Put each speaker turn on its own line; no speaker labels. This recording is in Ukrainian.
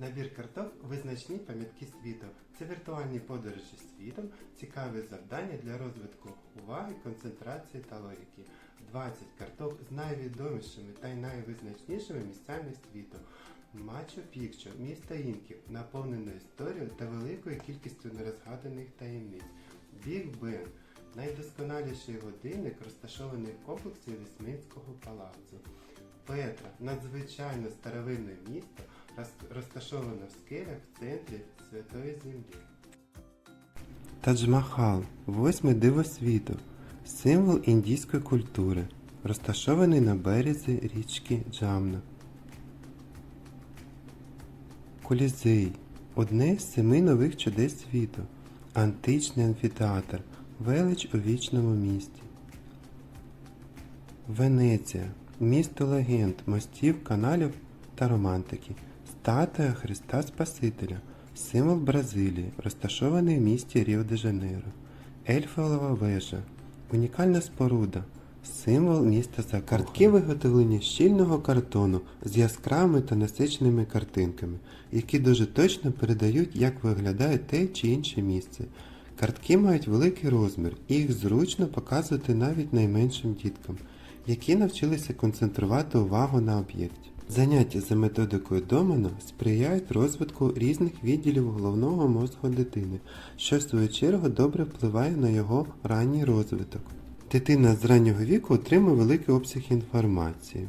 Набір карток визначні пам'ятки світу. Це віртуальні подорожі світом, цікаві завдання для розвитку уваги, концентрації та логіки. 20 карток з найвідомішими та найвизначнішими місцями світу. Мачу Пікчу, місто інків, наповнено історією та великою кількістю нерозгаданих таємниць. Біг Бен найдосконаліший годинник, розташований в комплексі Вісмінського палацу. Петра надзвичайно старовинне місто, роз- розташоване в скелях в центрі Святої Землі. Тадж-Махал восьме диво світу, символ індійської культури, розташований на березі річки Джамна. Колізей одне з семи нових чудес світу, античний амфітеатр, велич у вічному місті. Венеція місто легенд, мостів, каналів та романтики, статуя Христа Спасителя, символ Бразилії, розташований в місті Ріо-де-Жанейро, Ельфелева вежа, унікальна споруда, символ міста за картки виготовлені з щільного картону з яскравими та насиченими картинками, які дуже точно передають, як виглядає те чи інше місце. Картки мають великий розмір, і їх зручно показувати навіть найменшим діткам, які навчилися концентрувати увагу на об'єкті. Заняття за методикою Домана сприяють розвитку різних відділів головного мозку дитини, що в свою чергу добре впливає на його ранній розвиток. Дитина з раннього віку отримує великий обсяг інформації.